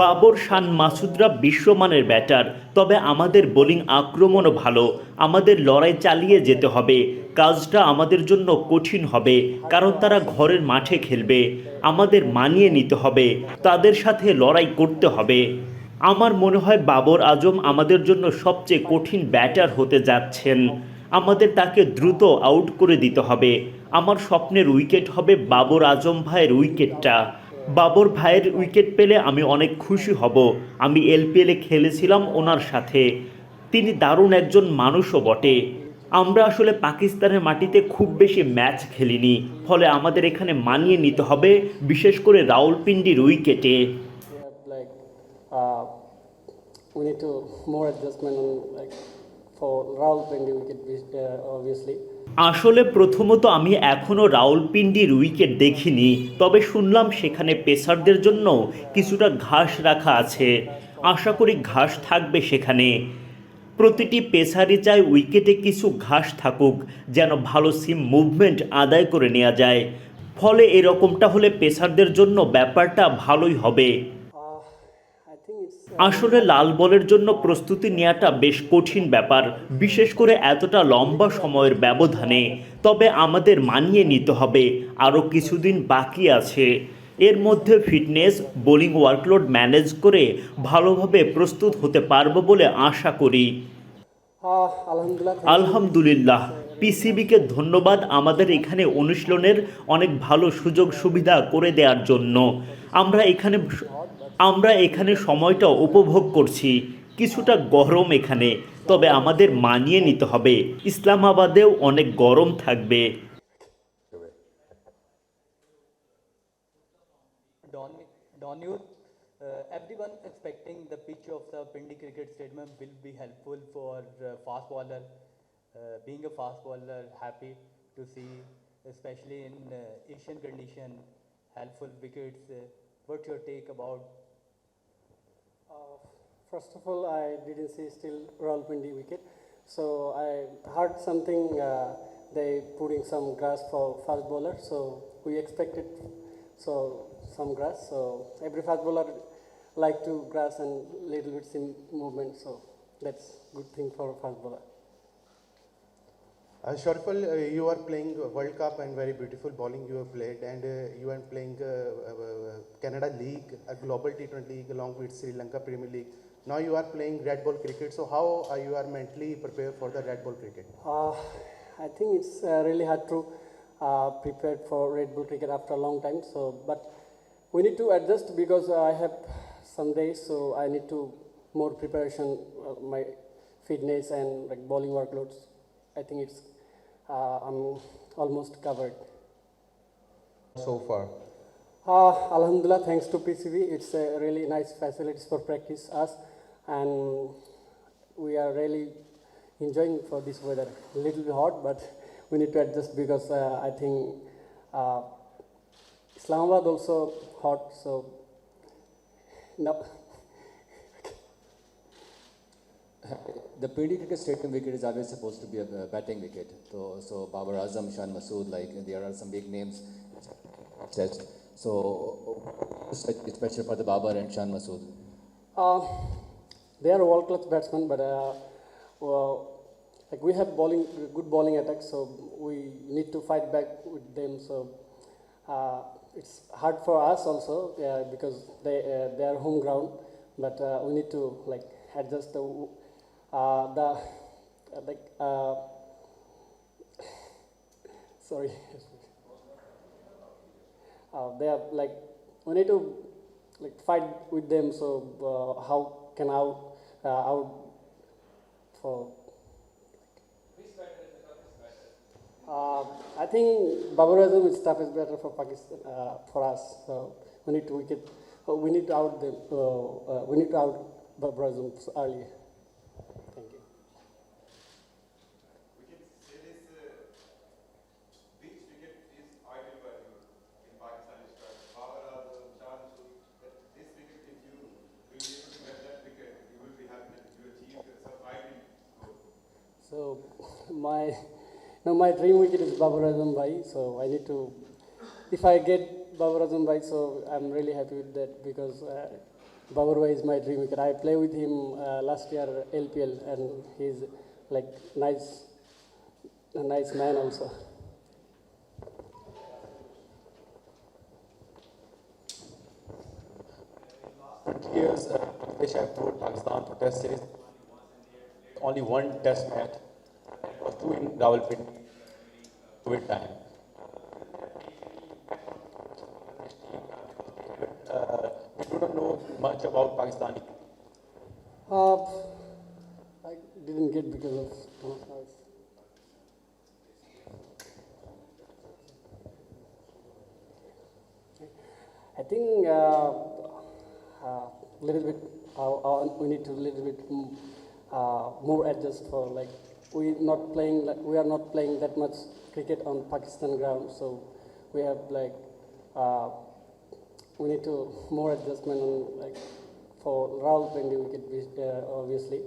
বাবর শান মাসুদরা বিশ্বমানের ব্যাটার। তবে আমাদের বোলিং আক্রমণও ভালো। আমাদের লড়াই চালিয়ে যেতে হবে। কাজটা আমাদের জন্য কঠিন হবে, কারণ তারা ঘরের মাঠে খেলবে। আমাদের মানিয়ে নিতে হবে, তাদের সাথে লড়াই করতে হবে। আমার মনে হয় বাবর আজম আমাদের জন্য সবচেয়ে কঠিন ব্যাটার হতে যাচ্ছেন। আমাদের তাকে দ্রুত আউট করে দিতে হবে। আমার স্বপ্নের উইকেট হবে বাবর আজম ভাইয়ের উইকেটটা। বাবর ভাইয়ের উইকেট পেলে আমি অনেক খুশি হব। আমি এলপিএলে খেলেছিলাম ওনার সাথে। তিনি দারুণ একজন মানুষও বটে। আমরা আসলে পাকিস্তানের মাটিতে খুব বেশি ম্যাচ খেলিনি। ফলে আমাদের এখানে মানিয়ে নিতে হবে বিশেষ করে রাউলপিন্ডির উইকেটে। Uh, we. আসলে প্রথমত আমি এখনও রাউলপিন্ডির উইকেট দেখিনি, তবে শুনলাম সেখানে পেসারদের জন্য কিছুটা ঘাস রাখা আছে। আশা করি ঘাস থাকবে সেখানে। প্রতিটি পেসারই চায় উইকেটে কিছু ঘাস থাকুক, যেন ভালো সিম মুভমেন্ট আদায় করে নেওয়া যায়। ফলে এরকমটা হলে পেসারদের জন্য ব্যাপারটা ভালোই হবে। আসলে লাল বলের জন্য প্রস্তুতি নেওয়াটা বেশ কঠিন ব্যাপার বিশেষ করে এতটা লম্বা সময়ের ব্যবধানে। তবে আমাদের মানিয়ে নিতে হবে আরও কিছুদিন বাকি আছে। এর মধ্যে ফিটনেস বোলিং ওয়ার্কলোড ম্যানেজ করে ভালোভাবে প্রস্তুত হতে পারব বলে আশা করি. আলহামদুলিল্লাহ। পিসিবিকে ধন্যবাদ আমাদের এখানে অনুশীলনের অনেক ভালো সুযোগ সুবিধা করে দেওয়ার জন্য। আমরা এখানে আমরা এখানে সময়টা উপভোগ করছি কিছুটা গরম এখানে তবে আমাদের মানিয়ে নিতে হবে ইসলামাবাদেও অনেক গরম থাকবে Don, Donute, uh, everyone expecting the pitch of the Pindi Cricket Stadium will be helpful for uh, fast bowler. Uh, being a fast bowler, happy to see, especially in uh, Asian condition, helpful wickets. Uh, what's your take about Uh, First of all, I didn't see still Rawalpindi wicket. So I heard something, uh, they putting some grass for fast bowler, so we expected so some grass. So every fast bowler like to grass and little bit sim movement, so that's good thing for fast bowler. Uh, uh, you are playing World Cup and very beautiful bowling you have played, and uh, you are playing uh, uh, Canada League, a global T20 league along with Sri Lanka Premier League. Now you are playing red ball cricket. So how are you are mentally prepared for the red ball cricket? Uh, I think it's uh, really hard to uh, prepare for Red Bull cricket after a long time. So, but we need to adjust because I have some days, so I need to more preparation, uh, my fitness and like bowling workloads. I think it's uh, I'm almost covered. So far. Uh, Alhamdulillah, thanks to PCB, it's a really nice facilities for practice us, and we are really enjoying for this weather. A little bit hot, but we need to adjust because uh, I think uh, Islamabad also hot, so no. The cricket stadium wicket is always supposed to be a batting wicket. So, so Babar Azam, Shan Masood, like there are some big names. So, special for the Babar and Shan Masood. Uh, they are world class batsmen, but uh, well, like we have bowling good bowling attack, so we need to fight back with them. So uh, it's hard for us also yeah, because they uh, they are home ground, but uh, we need to like adjust the uh, the like uh, sorry. Uh, they are like we need to like fight with them. So uh, how can out uh, out for? Uh, I think Babar Azam is better for Pakistan uh, for us. So we need to wicket. Uh, we need to out them. Uh, uh, we need to out Babar Azam earlier. Thank you. We can say this, uh, which wicket is ideal for you in Pakistani style? Babar Azam, Shah Masood, that this wicket, if you will be able to get that wicket, you will be happy that you achieved some ideal goal. So my no, my dream wicket is Babar Azam Bhai. So I need to, if I get Babar Azam Bhai, so I'm really happy with that because uh, Babar Bhai is my dream wicket. I play with him uh, last year LPL and he's like nice, a nice man also. years, uh, Bangladesh have toured Pakistan for test series. Only one test match, in Rawalpindi, COVID time. Uh, we do not know much about Pakistani. Uh, I didn't get because of much. I think uh, uh, little bit uh, uh, we need to a little bit mm, more adjust for like we not playing like we are not playing that much cricket on Pakistan ground, so we have like uh, we need to more adjustment on like for Rahul Pendi wicket uh, obviously.